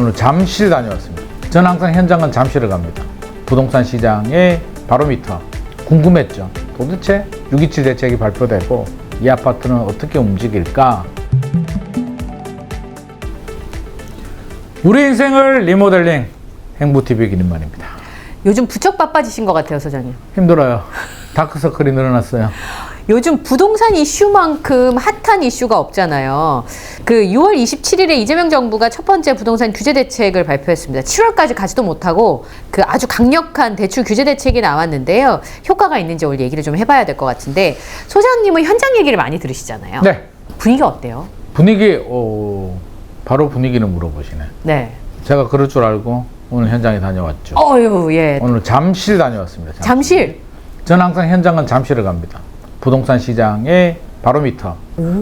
오늘 잠실 다녀왔습니다. 저는 항상 현장은 잠실을 갑니다. 부동산 시장의 바로미터 궁금했죠. 도대체 627 대책이 발표되고 이 아파트는 어떻게 움직일까? 우리 인생을 리모델링 행보TV 김인만입니다. 요즘 부쩍 바빠지신 것 같아요, 소장님. 힘들어요. 다크서클이 늘어났어요. 요즘 부동산 이슈만큼 핫한 이슈가 없잖아요. 그 6월 27일에 이재명 정부가 첫 번째 부동산 규제 대책을 발표했습니다. 7월까지 가지도 못하고 그 아주 강력한 대출 규제 대책이 나왔는데요. 효과가 있는지 오늘 얘기를 좀 해봐야 될 것 같은데 소장님은 현장 얘기를 많이 들으시잖아요. 네. 분위기 어때요? 분위기, 어, 바로 분위기는 물어보시네. 네. 제가 그럴 줄 알고 오늘 현장에 다녀왔죠. 어유 예. 오늘 잠실 다녀왔습니다. 잠실. 저는 항상 현장은 잠실을 갑니다. 부동산 시장의 바로미터.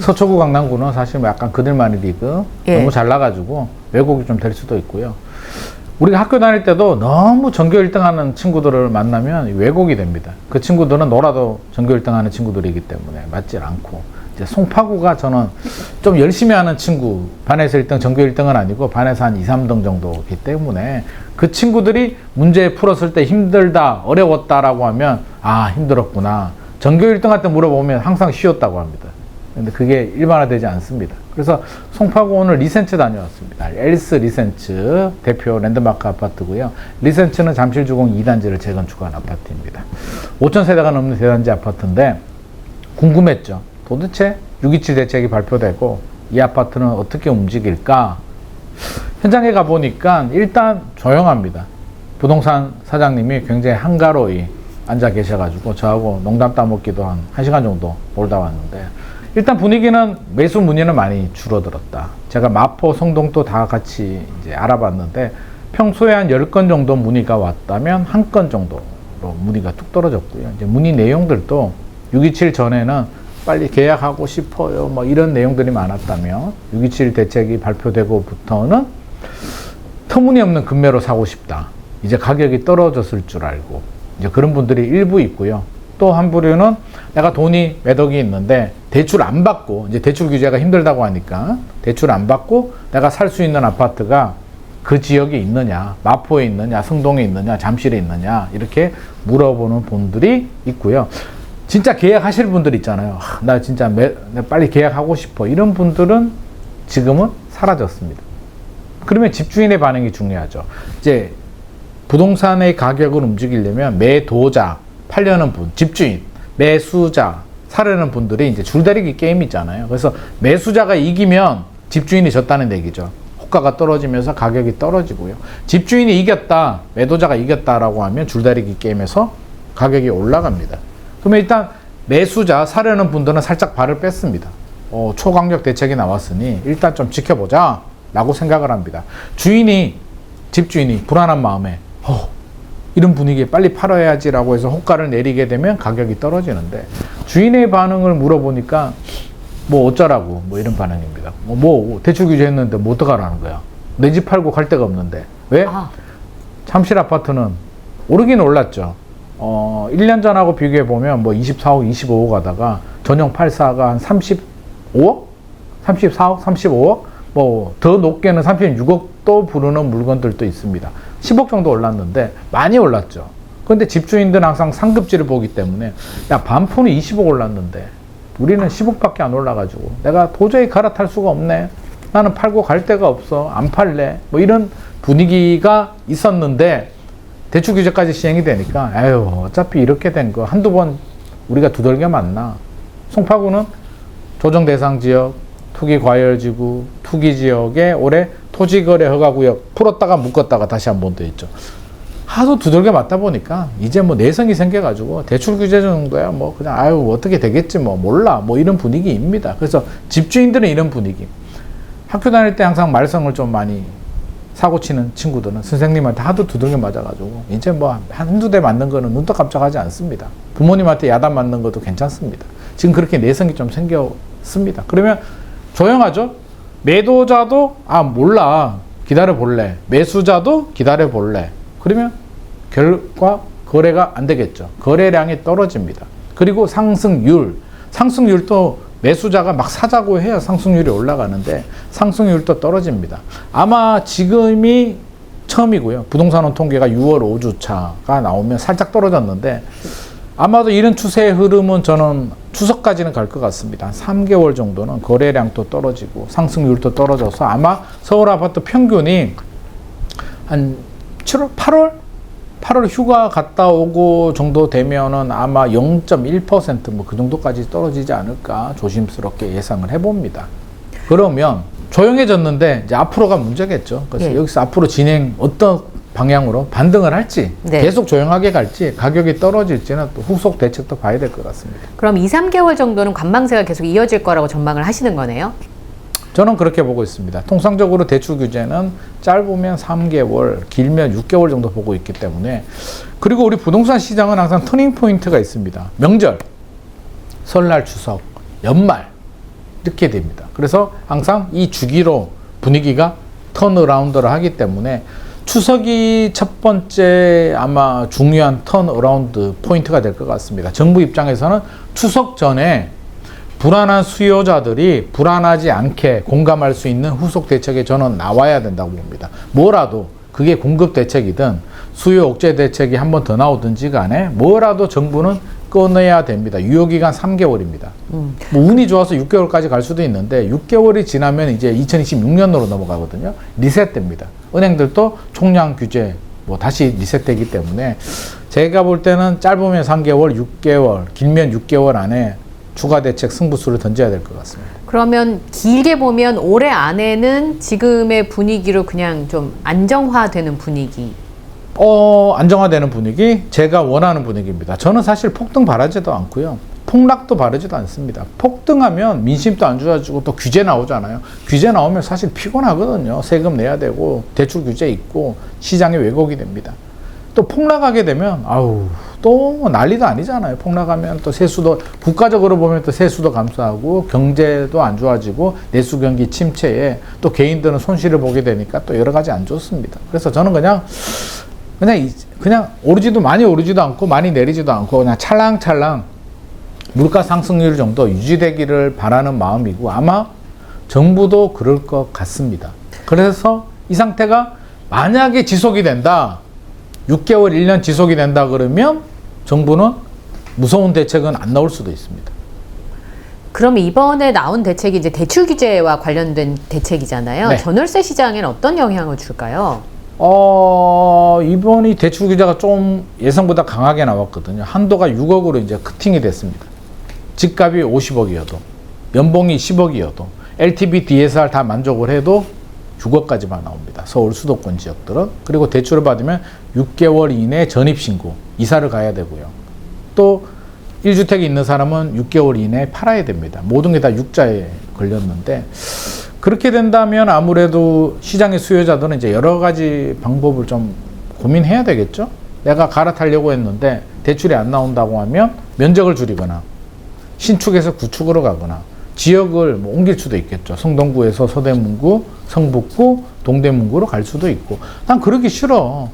서초구 강남구는 사실 뭐 약간 그들만의 리그 예. 너무 잘 나가지고 왜곡이 좀 될 수도 있고요. 우리가 학교 다닐 때도 너무 전교 1등 하는 친구들을 만나면 왜곡이 됩니다. 그 친구들은 놀아도 전교 1등 하는 친구들이기 때문에 맞질 않고. 이제 송파구가 저는 좀 열심히 하는 친구, 반에서 1등, 전교 1등은 아니고 반에서 한 2, 3등 정도이기 때문에 그 친구들이 문제 풀었을 때 힘들다, 어려웠다라고 하면 아, 힘들었구나. 전교 1등 할때 물어보면 항상 쉬웠다고 합니다. 근데 그게 일반화되지 않습니다. 그래서 송파구 오늘 리센츠 다녀왔습니다. 엘스 리센츠 대표 랜드마크 아파트고요. 리센츠는 잠실주공 2단지를 재건축한 아파트입니다. 5천 세대가 넘는 대단지 아파트인데 궁금했죠. 도대체 627 대책이 발표되고 이 아파트는 어떻게 움직일까? 현장에 가 보니까 일단 조용합니다. 부동산 사장님이 굉장히 한가로이 앉아 계셔가지고 저하고 농담 따먹기도 한 1시간 정도 놀다 왔는데 일단 분위기는 매수 문의는 많이 줄어들었다. 제가 마포, 성동도 다 같이 이제 알아봤는데 평소에 한 10건 정도 문의가 왔다면 한 건 정도로 문의가 뚝 떨어졌고요. 이제 문의 내용들도 627 전에는 빨리 계약하고 싶어요. 뭐 이런 내용들이 많았다면 627 대책이 발표되고부터는 터무니없는 금매로 사고 싶다. 이제 가격이 떨어졌을 줄 알고 이제 그런 분들이 일부 있고요. 또 한 부류는 내가 돈이 몇 억이 있는데 대출 안 받고 이제 대출 규제가 힘들다고 하니까 대출 안 받고 내가 살 수 있는 아파트가 그 지역에 있느냐, 마포에 있느냐, 성동에 있느냐, 잠실에 있느냐 이렇게 물어보는 분들이 있고요. 진짜 계약하실 분들 있잖아요. 하, 나 진짜 매, 나 빨리 계약하고 싶어. 이런 분들은 지금은 사라졌습니다. 그러면 집주인의 반응이 중요하죠. 이제 부동산의 가격을 움직이려면 매도자, 팔려는 분, 집주인, 매수자, 사려는 분들이 이제 줄다리기 게임 있잖아요. 그래서 매수자가 이기면 집주인이 졌다는 얘기죠. 호가가 떨어지면서 가격이 떨어지고요. 집주인이 이겼다, 매도자가 이겼다라고 하면 줄다리기 게임에서 가격이 올라갑니다. 그러면 일단 매수자, 사려는 분들은 살짝 발을 뺐습니다. 어, 초강력 대책이 나왔으니 일단 좀 지켜보자 라고 생각을 합니다. 주인이, 집주인이 불안한 마음에 어, 이런 분위기에 빨리 팔아야지라고 해서 호가를 내리게 되면 가격이 떨어지는데 주인의 반응을 물어보니까 뭐 어쩌라고 뭐 이런 반응입니다. 뭐, 뭐 대출 규제했는데 뭐 어떡하라는 거야. 내 집 팔고 갈 데가 없는데 왜? 아, 잠실 아파트는 오르긴 올랐죠. 어, 1년 전하고 비교해 보면 뭐 24억, 25억 가다가 전용 84가 한 35억? 34억, 35억? 뭐 더 높게는 36억도 부르는 물건들도 있습니다. 10억 정도 올랐는데 많이 올랐죠. 근데 집주인들은 항상 상급지를 보기 때문에 야, 반푼이 20억 올랐는데 우리는 10억밖에 안 올라가지고 내가 도저히 갈아탈 수가 없네. 나는 팔고 갈 데가 없어. 안 팔래. 뭐 이런 분위기가 있었는데 대출 규제까지 시행이 되니까 에휴 어차피 이렇게 된 거 한두 번 우리가 두들겨 맞나. 송파구는 조정 대상 지역, 투기 과열 지구, 투기 지역에 올해 토지 거래 허가 구역 풀었다가 묶었다가 다시 한 번 더 있죠. 하도 두들겨 맞다 보니까 이제 뭐 내성이 생겨가지고 대출 규제 정도야 뭐 그냥 아유 어떻게 되겠지 뭐 몰라 뭐 이런 분위기입니다. 그래서 집주인들은 이런 분위기. 학교 다닐 때 항상 말썽을 좀 많이 사고 치는 친구들은 선생님한테 하도 두들겨 맞아가지고 이제 뭐 한두 대 맞는 거는 눈도 깜짝하지 않습니다. 부모님한테 야단 맞는 것도 괜찮습니다. 지금 그렇게 내성이 좀 생겼습니다. 그러면 조용하죠? 매도자도 아 몰라 기다려 볼래. 매수자도 기다려 볼래. 그러면 결과 거래가 안 되겠죠. 거래량이 떨어집니다. 그리고 상승률, 상승률도 매수자가 막 사자고 해야 상승률이 올라가는데 상승률도 떨어집니다. 아마 지금이 처음이고요. 부동산원 통계가 6월 5주차가 나오면 살짝 떨어졌는데 아마도 이런 추세의 흐름은 저는 추석까지는 갈 것 같습니다. 한 3개월 정도는 거래량도 떨어지고 상승률도 떨어져서 아마 서울 아파트 평균이 한 7월, 8월? 8월 휴가 갔다 오고 정도 되면은 아마 0.1%뭐 그 정도까지 떨어지지 않을까 조심스럽게 예상을 해봅니다. 그러면 조용해졌는데 이제 앞으로가 문제겠죠. 그래서 예. 여기서 앞으로 진행 어떤 방향으로 반등을 할지 네. 계속 조용하게 갈지 가격이 떨어질지는 또 후속 대책도 봐야 될 것 같습니다. 그럼 2, 3개월 정도는 관망세가 계속 이어질 거라고 전망을 하시는 거네요. 저는 그렇게 보고 있습니다. 통상적으로 대출 규제는 짧으면 3개월, 길면 6개월 정도 보고 있기 때문에 그리고 우리 부동산 시장은 항상 터닝 포인트가 있습니다. 명절, 설날, 추석, 연말 이렇게 됩니다. 그래서 항상 이 주기로 분위기가 턴어라운드를 하기 때문에 추석이 첫 번째 아마 중요한 턴 어라운드 포인트가 될 것 같습니다. 정부 입장에서는 추석 전에 불안한 수요자들이 불안하지 않게 공감할 수 있는 후속 대책에 저는 나와야 된다고 봅니다. 뭐라도 그게 공급 대책이든 수요 억제 대책이 한 번 더 나오든지 간에 뭐라도 정부는 꺼내야 됩니다. 유효기간 3개월입니다. 뭐 운이 좋아서 6개월까지 갈 수도 있는데 6개월이 지나면 이제 2026년으로 넘어가거든요. 리셋됩니다. 은행들도 총량 규제 뭐 다시 리셋되기 때문에 제가 볼 때는 짧으면 3개월, 6개월, 길면 6개월 안에 추가 대책 승부수를 던져야 될 것 같습니다. 그러면 길게 보면 올해 안에는 지금의 분위기로 그냥 좀 안정화되는 분위기. 어, 안정화되는 분위기, 제가 원하는 분위기입니다. 저는 사실 폭등 바라지도 않고요. 폭락도 바라지도 않습니다. 폭등하면 민심도 안 좋아지고 또 규제 나오잖아요. 규제 나오면 사실 피곤하거든요. 세금 내야 되고 대출 규제 있고 시장에 왜곡이 됩니다. 또 폭락하게 되면 아우 또 난리도 아니잖아요. 폭락하면 또 세수도 국가적으로 보면 또 세수도 감소하고 경제도 안 좋아지고 내수 경기 침체에 또 개인들은 손실을 보게 되니까 또 여러 가지 안 좋습니다. 그래서 저는 그냥 그냥 이- 그냥 오르지도 많이 오르지도 않고 많이 내리지도 않고 그냥 찰랑찰랑 물가 상승률 정도 유지되기를 바라는 마음이고 아마 정부도 그럴 것 같습니다. 그래서 이 상태가 만약에 지속이 된다. 6개월, 1년 지속이 된다 그러면 정부는 무서운 대책은 안 나올 수도 있습니다. 그럼 이번에 나온 대책이 이제 대출 규제와 관련된 대책이잖아요. 네. 전월세 시장에는 어떤 영향을 줄까요? 어, 이번이 대출 규제가 좀 예상보다 강하게 나왔거든요. 한도가 6억으로 이제 커팅이 됐습니다. 집값이 50억이어도, 연봉이 10억이어도, LTV, DSR 다 만족을 해도 6억까지만 나옵니다. 서울 수도권 지역들은. 그리고 대출을 받으면 6개월 이내 전입신고, 이사를 가야 되고요. 또 1주택이 있는 사람은 6개월 이내에 팔아야 됩니다. 모든 게다 육자에 걸렸는데 그렇게 된다면 아무래도 시장의 수요자들은 이제 여러 가지 방법을 좀 고민해야 되겠죠. 내가 갈아타려고 했는데 대출이 안 나온다고 하면 면적을 줄이거나 신축에서 구축으로 가거나 지역을 뭐 옮길 수도 있겠죠. 성동구에서 서대문구, 성북구, 동대문구로 갈 수도 있고 난 그러기 싫어.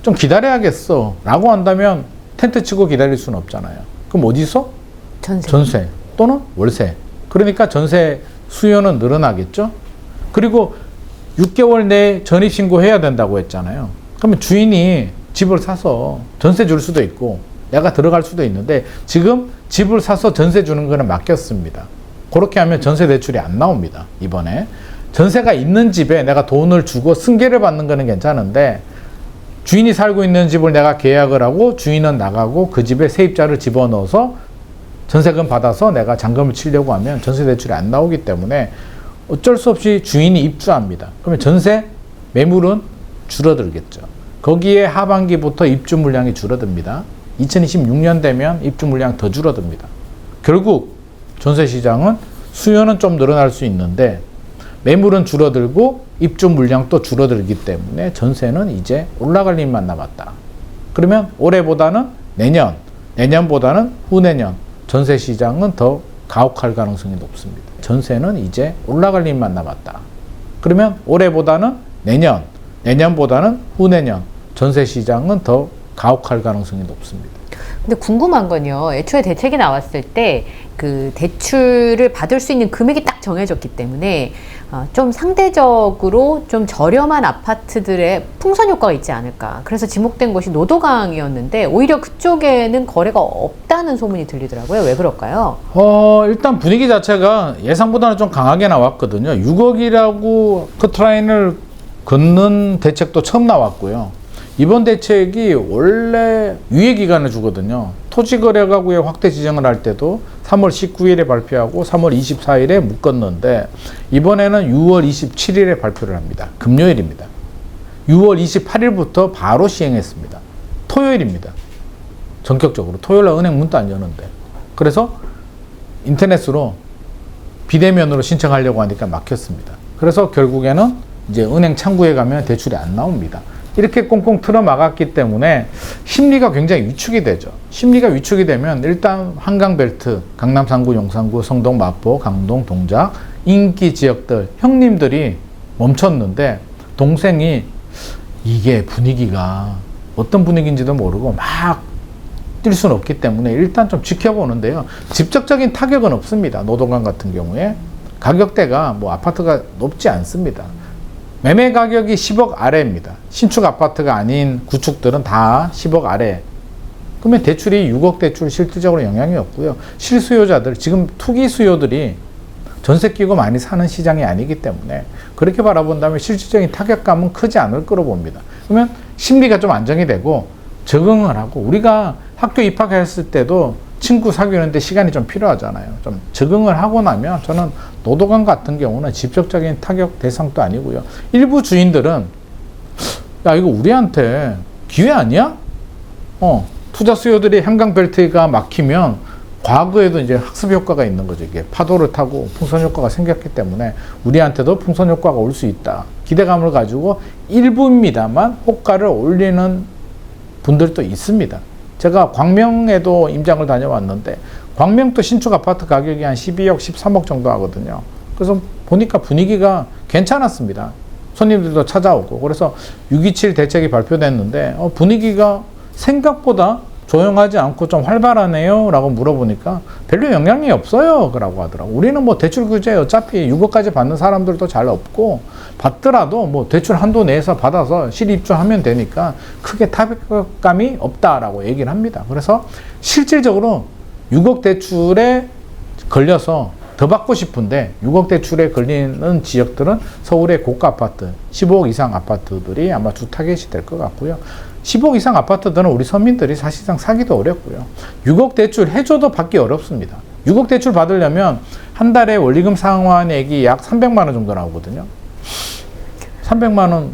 좀 기다려야겠어. 라고 한다면 텐트 치고 기다릴 수는 없잖아요. 그럼 어디서? 전세. 전세 또는 월세. 그러니까 전세 수요는 늘어나겠죠. 그리고 6개월 내에 전입 신고해야 된다고 했잖아요. 그러면 주인이 집을 사서 전세 줄 수도 있고 내가 들어갈 수도 있는데 지금 집을 사서 전세 주는 거는 맡겼습니다. 그렇게 하면 전세 대출이 안 나옵니다. 이번에 전세가 있는 집에 내가 돈을 주고 승계를 받는 거는 괜찮은데 주인이 살고 있는 집을 내가 계약을 하고 주인은 나가고 그 집에 세입자를 집어넣어서 전세금 받아서 내가 잔금을 치려고 하면 전세 대출이 안 나오기 때문에 어쩔 수 없이 주인이 입주합니다. 그러면 전세 매물은 줄어들겠죠. 거기에 하반기부터 입주 물량이 줄어듭니다. 2026년 되면 입주 물량 더 줄어듭니다. 결국 전세 시장은 수요는 좀 늘어날 수 있는데 매물은 줄어들고 입주 물량도 줄어들기 때문에 전세는 이제 올라갈 일만 남았다. 그러면 올해보다는 내년, 내년보다는 후내년 전세 시장은 더 가혹할 가능성이 높습니다. 전세는 이제 올라갈 일만 남았다. 그러면 올해보다는 내년, 내년보다는 후내년 전세 시장은 더 가혹할 가능성이 높습니다. 근데 궁금한 건요. 애초에 대책이 나왔을 때 그 대출을 받을 수 있는 금액이 딱 정해졌기 때문에 어, 좀 상대적으로 좀 저렴한 아파트들의 풍선 효과가 있지 않을까. 그래서 지목된 곳이 노도강이었는데 오히려 그쪽에는 거래가 없다는 소문이 들리더라고요. 왜 그럴까요? 어, 일단 분위기 자체가 예상보다는 좀 강하게 나왔거든요. 6억이라고 커트라인을 걷는 대책도 처음 나왔고요. 이번 대책이 원래 유예 기간을 주거든요. 토지거래가구의 확대 지정을 할 때도 3월 19일에 발표하고 3월 24일에 묶었는데 이번에는 6월 27일에 발표를 합니다. 금요일입니다. 6월 28일부터 바로 시행했습니다. 토요일입니다. 전격적으로 토요일 날 은행 문도 안 여는데 그래서 인터넷으로 비대면으로 신청하려고 하니까 막혔습니다. 그래서 결국에는 이제 은행 창구에 가면 대출이 안 나옵니다. 이렇게 꽁꽁 틀어 막았기 때문에 심리가 굉장히 위축이 되죠. 심리가 위축이 되면 일단 한강벨트, 강남 3구, 용산구, 성동, 마포, 강동, 동작, 인기 지역들, 형님들이 멈췄는데 동생이 이게 분위기가 어떤 분위기인지도 모르고 막 뛸 수는 없기 때문에 일단 좀 지켜보는데요. 직접적인 타격은 없습니다. 노동강 같은 경우에 가격대가 뭐 아파트가 높지 않습니다. 매매 가격이 10억 아래입니다. 신축 아파트가 아닌 구축들은 다 10억 아래. 그러면 대출이 6억 대출 실질적으로 영향이 없고요. 실수요자들 지금 투기 수요들이 전세 끼고 많이 사는 시장이 아니기 때문에 그렇게 바라본다면 실질적인 타격감은 크지 않을 거로 봅니다. 그러면 심리가 좀 안정이 되고 적응을 하고 우리가 학교 입학했을 때도 친구 사귀는데 시간이 좀 필요하잖아요. 좀 적응을 하고 나면 저는 노도강 같은 경우는 직접적인 타격 대상도 아니고요. 일부 주인들은 야 이거 우리한테 기회 아니야? 어 투자 수요들이 한강 벨트가 막히면 과거에도 이제 학습 효과가 있는 거죠. 이게 파도를 타고 풍선 효과가 생겼기 때문에 우리한테도 풍선 효과가 올 수 있다. 기대감을 가지고 일부입니다만 호가를 올리는 분들도 있습니다. 제가 광명에도 임장을 다녀왔는데 광명도 신축 아파트 가격이 한 12억, 13억 정도 하거든요. 그래서 보니까 분위기가 괜찮았습니다. 손님들도 찾아오고 그래서 627 대책이 발표됐는데 어, 분위기가 생각보다 조용하지 않고 좀 활발하네요 라고 물어보니까 별로 영향이 없어요 라고 하더라고 우리는 뭐 대출 규제 어차피 6억까지 받는 사람들도 잘 없고 받더라도 뭐 대출 한도 내에서 받아서 실입주하면 되니까 크게 타격감이 없다라고 얘기를 합니다 그래서 실질적으로 6억 대출에 걸려서 더 받고 싶은데 6억 대출에 걸리는 지역들은 서울의 고가 아파트 15억 이상 아파트들이 아마 주 타겟이 될 것 같고요. 10억 이상 아파트들은 우리 서민들이 사실상 사기도 어렵고요. 6억 대출 해줘도 받기 어렵습니다. 6억 대출 받으려면 한 달에 원리금 상환액이 약 300만 원 정도 나오거든요. 300만 원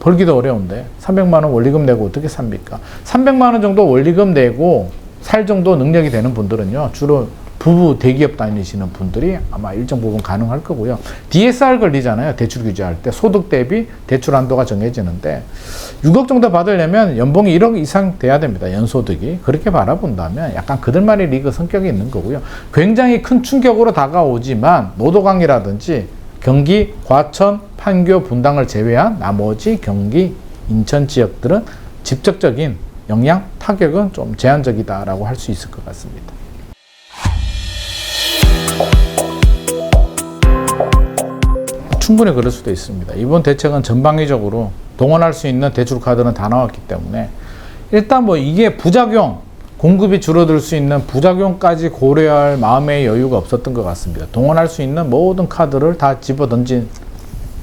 벌기도 어려운데 300만 원 원리금 내고 어떻게 삽니까? 300만 원 정도 원리금 내고 살 정도 능력이 되는 분들은요. 주로 부부 대기업 다니시는 분들이 아마 일정 부분 가능할 거고요. DSR 걸리잖아요. 대출 규제할 때 소득 대비 대출 한도가 정해지는데 6억 정도 받으려면 연봉이 1억 이상 돼야 됩니다. 연소득이. 그렇게 바라본다면 약간 그들만의 리그 성격이 있는 거고요. 굉장히 큰 충격으로 다가오지만 노도강이라든지 경기, 과천, 판교, 분당을 제외한 나머지 경기, 인천 지역들은 직접적인 영향, 타격은 좀 제한적이다라고 할 수 있을 것 같습니다. 충분히 그럴 수도 있습니다. 이번 대책은 전방위적으로 동원할 수 있는 대출 카드는 다 나왔기 때문에 일단 뭐 이게 부작용, 공급이 줄어들 수 있는 부작용까지 고려할 마음의 여유가 없었던 것 같습니다. 동원할 수 있는 모든 카드를 다 집어 던진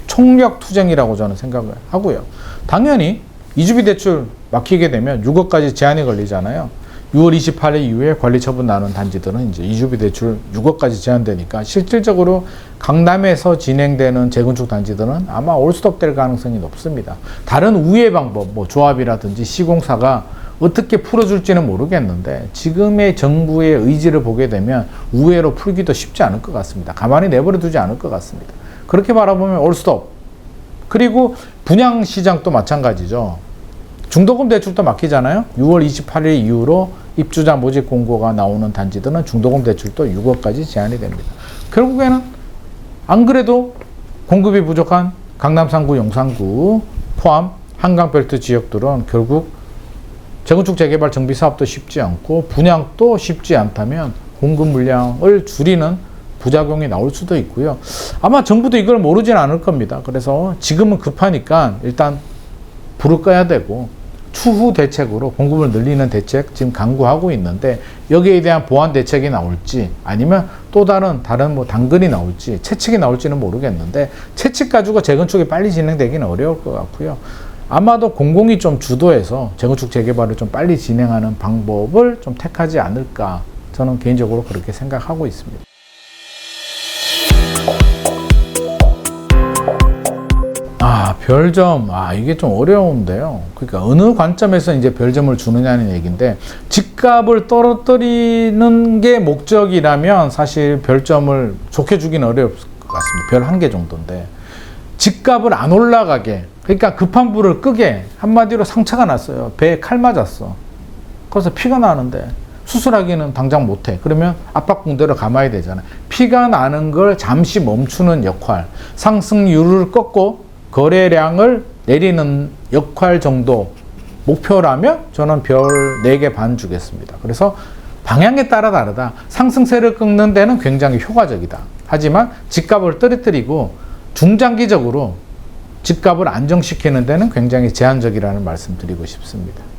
총력 투쟁이라고 저는 생각을 하고요. 당연히 이주비 대출 막히게 되면 6억까지 제한이 걸리잖아요. 6월 28일 이후에 관리 처분 나눈 단지들은 이제 이주비 대출 6억까지 제한되니까 실질적으로 강남에서 진행되는 재건축 단지들은 아마 올스톱 될 가능성이 높습니다. 다른 우회 방법, 뭐 조합이라든지 시공사가 어떻게 풀어줄지는 모르겠는데 지금의 정부의 의지를 보게 되면 우회로 풀기도 쉽지 않을 것 같습니다. 가만히 내버려 두지 않을 것 같습니다. 그렇게 바라보면 올스톱. 그리고 분양 시장도 마찬가지죠. 중도금 대출도 막히잖아요. 6월 28일 이후로 입주자 모집 공고가 나오는 단지들은 중도금 대출도 6억까지 제한이 됩니다. 결국에는 안 그래도 공급이 부족한 강남 3구, 용산구 포함 한강벨트 지역들은 결국 재건축 재개발 정비 사업도 쉽지 않고 분양도 쉽지 않다면 공급 물량을 줄이는 부작용이 나올 수도 있고요. 아마 정부도 이걸 모르진 않을 겁니다. 그래서 지금은 급하니까 일단 불을 꺼야 되고 추후 대책으로 공급을 늘리는 대책 지금 강구하고 있는데 여기에 대한 보완 대책이 나올지 아니면 또 다른 다른 뭐 당근이 나올지 채찍이 나올지는 모르겠는데 채찍 가지고 재건축이 빨리 진행되기는 어려울 것 같고요. 아마도 공공이 좀 주도해서 재건축 재개발을 좀 빨리 진행하는 방법을 좀 택하지 않을까 저는 개인적으로 그렇게 생각하고 있습니다. 아, 별점. 아, 이게 좀 어려운데요. 그러니까 어느 관점에서 이제 별점을 주느냐는 얘기인데 집값을 떨어뜨리는 게 목적이라면 사실 별점을 좋게 주기는 어려울 것 같습니다. 별 한 개 정도인데 집값을 안 올라가게 그러니까 급한 불을 끄게 한마디로 상처가 났어요. 배에 칼 맞았어. 그래서 피가 나는데 수술하기는 당장 못해. 그러면 압박붕대로 감아야 되잖아요. 피가 나는 걸 잠시 멈추는 역할, 상승률을 꺾고 거래량을 내리는 역할 정도 목표라면 저는 별 4개 반 주겠습니다. 그래서 방향에 따라 다르다. 상승세를 끊는 데는 굉장히 효과적이다. 하지만 집값을 떨어뜨리고 중장기적으로 집값을 안정시키는 데는 굉장히 제한적이라는 말씀 드리고 싶습니다.